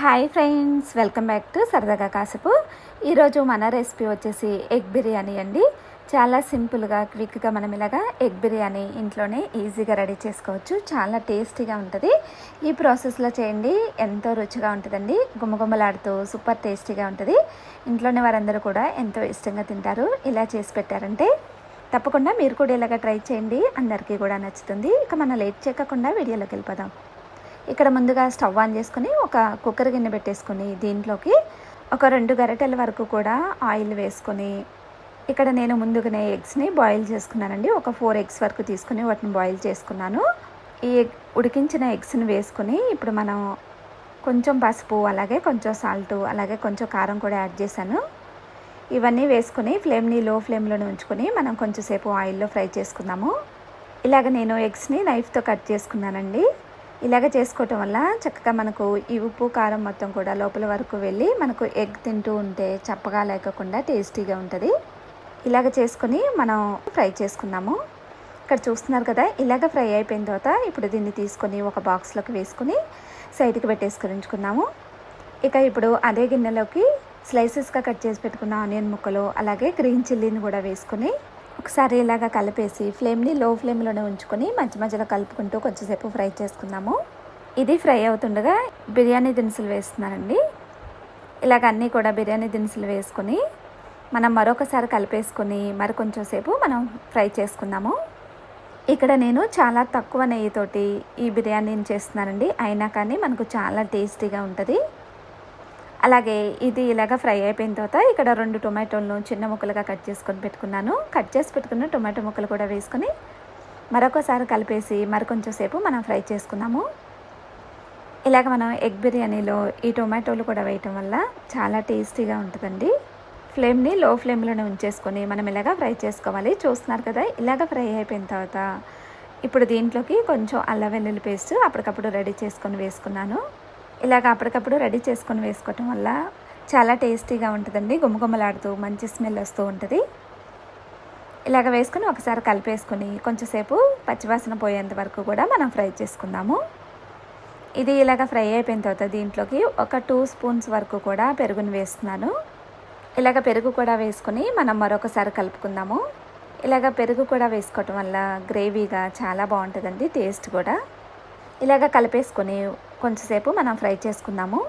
Hi friends welcome back to సరదాగా కాసేపు ఈరోజు మన రెసిపీ వచ్చేసి ఎగ్ బిర్యానీ అండి. చాలా సింపుల్గా క్విక్గా మనం ఇలాగా ఎగ్ బిర్యానీ ఇంట్లోనే ఈజీగా రెడీ చేసుకోవచ్చు. చాలా టేస్టీగా ఉంటుంది. ఈ ప్రాసెస్లో చేయండి. ఎంతో రుచిగా ఉంటుందండి. గుమ్మగుమ్మలాడుతూ సూపర్ టేస్టీగా ఉంటుంది. ఇంట్లోనే వారందరూ కూడా ఎంతో ఇష్టంగా తింటారు. ఇలా చేసి పెట్టారంటే తప్పకుండా మీరు కూడా ఇలాగ ట్రై చేయండి. అందరికీ కూడా నచ్చుతుంది. ఇక మనం లేట్ చేయకుండా వీడియోలోకి వెళ్ళిపోదాం. ఇక్కడ ముందుగా స్టవ్ ఆన్ చేసుకుని ఒక కుక్కర్ గిన్నె పెట్టేసుకుని దీంట్లోకి ఒక రెండు గరిటెల వరకు కూడా ఆయిల్ వేసుకొని ఇక్కడ నేను ముందుగానే ఎగ్స్ని బాయిల్ చేసుకున్నానండి. ఒక ఫోర్ ఎగ్స్ వరకు తీసుకుని వాటిని బాయిల్ చేసుకున్నాను. ఈ ఎగ్ ఉడికించిన ఎగ్స్ని వేసుకుని ఇప్పుడు మనం కొంచెం పసుపు అలాగే కొంచెం సాల్ట్ అలాగే కొంచెం కారం కూడా యాడ్ చేశాను. ఇవన్నీ వేసుకుని ఫ్లేమ్ని లో ఫ్లేమ్లోనే ఉంచుకొని మనం కొంచెంసేపు ఆయిల్లో ఫ్రై చేసుకుందాము. ఇలాగ నేను ఎగ్స్ని నైఫ్తో కట్ చేసుకున్నానండి. ఇలాగ చేసుకోవటం వల్ల చక్కగా మనకు ఈ ఉప్పు కారం మొత్తం కూడా లోపల వరకు వెళ్ళి మనకు ఎగ్ తింటూ ఉంటే చప్పగా లేకుండా టేస్టీగా ఉంటుంది. ఇలాగ చేసుకొని మనం ఫ్రై చేసుకున్నాము ఇక్కడ చూస్తున్నారు కదా ఇలాగ ఫ్రై అయిపోయిన తర్వాత ఇప్పుడు దీన్ని తీసుకొని ఒక బాక్స్లోకి వేసుకుని సైడ్కి పెట్టేసుకొని ఇక ఇప్పుడు అదే గిన్నెలోకి స్లైసెస్గా కట్ చేసి పెట్టుకున్న ఆనియన్ ముక్కలు అలాగే గ్రీన్ చిల్లీని కూడా వేసుకుని ఒకసారి ఇలాగ కలిపేసి ఫ్లేమ్ని లో ఫ్లేమ్లోనే ఉంచుకొని మధ్య మధ్యలో కలుపుకుంటూ కొంచెంసేపు ఫ్రై చేసుకుందాము. ఇది ఫ్రై అవుతుండగా బిర్యానీ దినుసులు వేస్తున్నానండి. ఇలాగ అన్నీ కూడా బిర్యానీ దినుసులు వేసుకొని మనం మరొకసారి కలిపేసుకొని మరి కొంచెం సేపు మనం ఫ్రై చేసుకుందాము. ఇక్కడ నేను చాలా తక్కువ నెయ్యితోటి ఈ బిర్యానీని చేస్తున్నానండి. అయినా కానీ మనకు చాలా టేస్టీగా ఉంటుంది. అలాగే ఇది ఇలాగ ఫ్రై అయిపోయిన తర్వాత ఇక్కడ రెండు టొమాటోలను చిన్న ముక్కలుగా కట్ చేసుకొని పెట్టుకున్నాను. కట్ చేసి పెట్టుకున్న టొమాటో ముక్కలు కూడా వేసుకొని మరొకసారి కలిపేసి మరి కొంచెం సేపు మనం ఫ్రై చేసుకున్నాము ఇలాగ మనం ఎగ్ బిర్యానీలో ఈ టొమాటోలు కూడా వేయటం వల్ల చాలా టేస్టీగా ఉంటుందండి. ఫ్లేమ్ని లో ఫ్లేమ్లోనే ఉంచేసుకొని మనం ఇలాగ ఫ్రై చేసుకోవాలి. చూస్తున్నారు కదా ఇలాగ ఫ్రై అయిపోయిన తర్వాత ఇప్పుడు దీంట్లోకి కొంచెం అల్లం వెల్లుల్లి పేస్ట్ అప్పటికప్పుడు రెడీ చేసుకొని వేసుకున్నాను. ఇలాగ అప్పటికప్పుడు రెడీ చేసుకొని వేసుకోవటం వల్ల చాలా టేస్టీగా ఉంటుందండి. గుమ్మగుమ్మలాడుతూ మంచి స్మెల్ వస్తూ ఉంటుంది. ఇలాగ వేసుకొని ఒకసారి కలిపేసుకొని కొంచెంసేపు పచ్చివాసన పోయేంత వరకు కూడా మనం ఫ్రై చేసుకుందాము. ఇది ఇలాగ ఫ్రై అయిపోయిన తర్వాత దీంట్లోకి ఒక టూ స్పూన్స్ వరకు కూడా పెరుగుని వేస్తున్నాను. ఇలాగ పెరుగు కూడా వేసుకొని మనం మరొకసారి కలుపుకుందాము. ఇలాగ పెరుగు కూడా వేసుకోవటం వల్ల గ్రేవీగా చాలా బాగుంటుందండి టేస్ట్ కూడా. ఇలాగ కలిపేసుకొని కొంచెంసేపు మనం ఫ్రై చేసుకుందాము.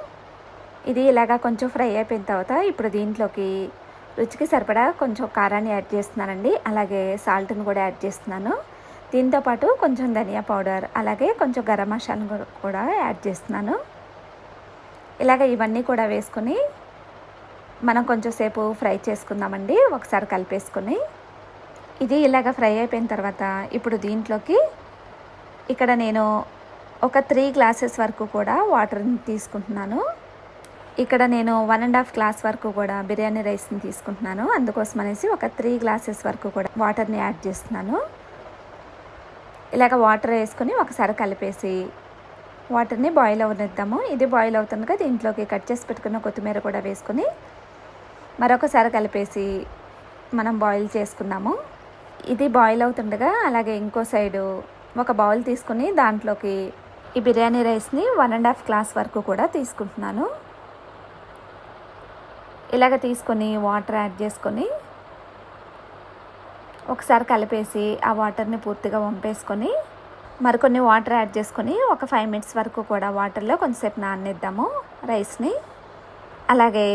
ఇది ఇలాగా కొంచెం ఫ్రై అయిపోయిన తర్వాత ఇప్పుడు దీంట్లోకి రుచికి సరిపడా కొంచెం కారాన్ని యాడ్ చేస్తున్నానండి. అలాగే సాల్ట్ని కూడా యాడ్ చేస్తున్నాను. దీంతోపాటు కొంచెం ధనియా పౌడర్ అలాగే కొంచెం గరం మసాలా కూడా యాడ్ చేస్తున్నాను. ఇలాగ ఇవన్నీ కూడా వేసుకొని మనం కొంచెంసేపు ఫ్రై చేసుకుందామండి. ఒకసారి కలిపేసుకొని. ఇది ఇలాగ ఫ్రై అయిపోయిన తర్వాత ఇప్పుడు దీంట్లోకి ఇక్కడ నేను ఒక త్రీ గ్లాసెస్ వరకు కూడా వాటర్ని తీసుకుంటున్నాను. ఇక్కడ నేను వన్ అండ్ హాఫ్ గ్లాస్ వరకు కూడా బిర్యానీ రైస్ని తీసుకుంటున్నాను. అందుకోసం అనేసి ఒక త్రీ గ్లాసెస్ వరకు కూడా వాటర్ని యాడ్ చేస్తున్నాను. ఇలాగ వాటర్ వేసుకొని ఒకసారి కలిపేసి వాటర్ని బాయిల్ అవనిద్దాము. ఇది బాయిల్ అవుతుండగా దీంట్లోకి కట్ చేసి పెట్టుకున్న కొత్తిమీర కూడా వేసుకొని మరొకసారి కలిపేసి మనం బాయిల్ చేసుకున్నాము. ఇది బాయిల్ అవుతుండగా అలాగే ఇంకో సైడు ఒక బౌల్ తీసుకుని దాంట్లోకి ఈ బిర్యానీ రైస్ని వన్ అండ్ హాఫ్ గ్లాస్ వరకు కూడా తీసుకుంటున్నాను. ఇలాగ తీసుకొని వాటర్ యాడ్ చేసుకొని ఒకసారి కలిపేసి ఆ వాటర్ని పూర్తిగా వంపేసుకొని మరికొన్ని వాటర్ యాడ్ చేసుకొని ఒక ఫైవ్ మినిట్స్ వరకు కూడా వాటర్లో కొంచెంసేపు నానేద్దాము రైస్ని. అలాగే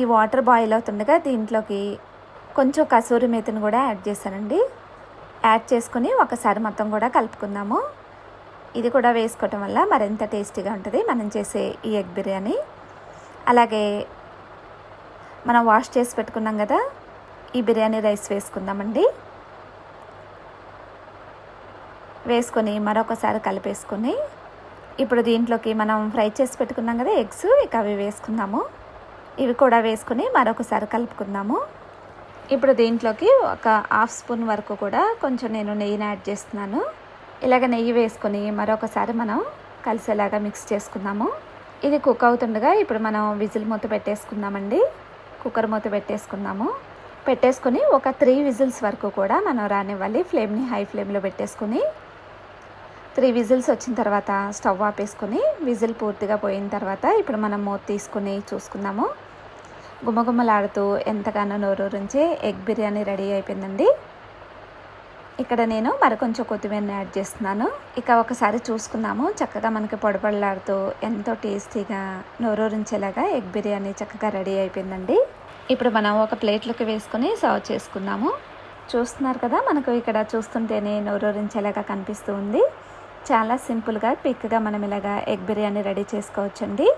ఈ వాటర్ బాయిల్ అవుతుండగా దీంట్లోకి కొంచెం కసూరి మేతిని కూడా యాడ్ చేశానండి. యాడ్ చేసుకుని ఒకసారి మొత్తం కూడా కలుపుకుందాము. ఇది కూడా వేసుకోవటం వల్ల మరింత టేస్టీగా ఉంటుంది. మనం చేసే ఈ ఎగ్ బిర్యానీ. అలాగే మనం వాష్ చేసి పెట్టుకున్నాం కదా ఈ బిర్యానీ రైస్ వేసుకుందామండి. వేసుకొని మరొకసారి కలిపేసుకొని ఇప్పుడు దీంట్లోకి మనం ఫ్రై చేసి పెట్టుకున్నాం కదా ఎగ్స్ ఇక అవి వేసుకుందాము. ఇవి కూడా వేసుకొని మరొకసారి కలుపుకుందాము. ఇప్పుడు దీంట్లోకి ఒక హాఫ్ స్పూన్ వరకు కూడా కొంచెం నేను నెయ్యిని యాడ్ చేస్తున్నాను. ఇలాగ నెయ్యి వేసుకొని మరొకసారి మనం కలిసేలాగా మిక్స్ చేసుకుందాము. ఇది కుక్ అవుతుండగా ఇప్పుడు మనం విజిల్ మూత పెట్టేసుకుందామండి. కుక్కర్ మూత పెట్టేసుకుందాము. పెట్టేసుకొని ఒక త్రీ విజిల్స్ వరకు కూడా మనం రానివ్వాలి. ఫ్లేమ్ని హై ఫ్లేమ్లో పెట్టేసుకుని. త్రీ విజిల్స్ వచ్చిన తర్వాత స్టవ్ ఆపేసుకొని విజిల్ పూర్తిగా పోయిన తర్వాత ఇప్పుడు మనం మూత తీసుకుని చూసుకుందాము. గుమ్మగుమ్మలాడుతూ ఎంతగానో నోరూరించి ఎగ్ బిర్యానీ రెడీ అయిపోయిందండి. ఇక్కడ నేను మరికొంచెం కొత్తిమీరని యాడ్ చేస్తున్నాను. ఇక ఒకసారి చూసుకుందాము. చక్కగా మనకి పొడపడలాడుతూ ఎంతో టేస్టీగా నోరూరించేలాగా ఎగ్ బిర్యానీ చక్కగా రెడీ అయిపోయిందండి. ఇప్పుడు మనం ఒక ప్లేట్లోకి వేసుకొని సర్వ్ చేసుకుందాము. చూస్తున్నారు కదా మనకు ఇక్కడ చూస్తుంటేనే నోరూరించేలాగా కనిపిస్తూ ఉంది. చాలా సింపుల్గా క్విక్గా మనం ఇలాగా ఎగ్ బిర్యానీ రెడీ చేసుకోవచ్చండి.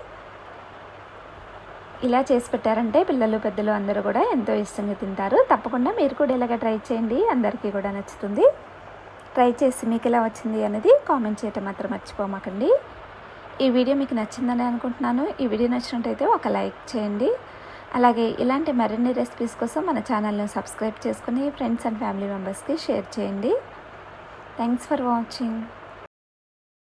ఇలా చేసి పెట్టారంటే పిల్లలు పెద్దలు అందరూ కూడా ఎంతో ఇష్టంగా తింటారు. తప్పకుండా మీరు కూడా ఇలాగ ట్రై చేయండి. అందరికీ కూడా నచ్చుతుంది. ట్రై చేసి మీకు ఎలా వచ్చింది అనేది కామెంట్ చేయటం మాత్రం మర్చిపోమాకండి. ఈ వీడియో మీకు నచ్చిందని అనుకుంటున్నాను. ఈ వీడియో నచ్చినట్టయితే ఒక లైక్ చేయండి. అలాగే ఇలాంటి మరిన్ని రెసిపీస్ కోసం మన ఛానల్ను సబ్స్క్రైబ్ చేసుకుని ఫ్రెండ్స్ అండ్ ఫ్యామిలీ మెంబర్స్కి షేర్ చేయండి. Thanks for watching.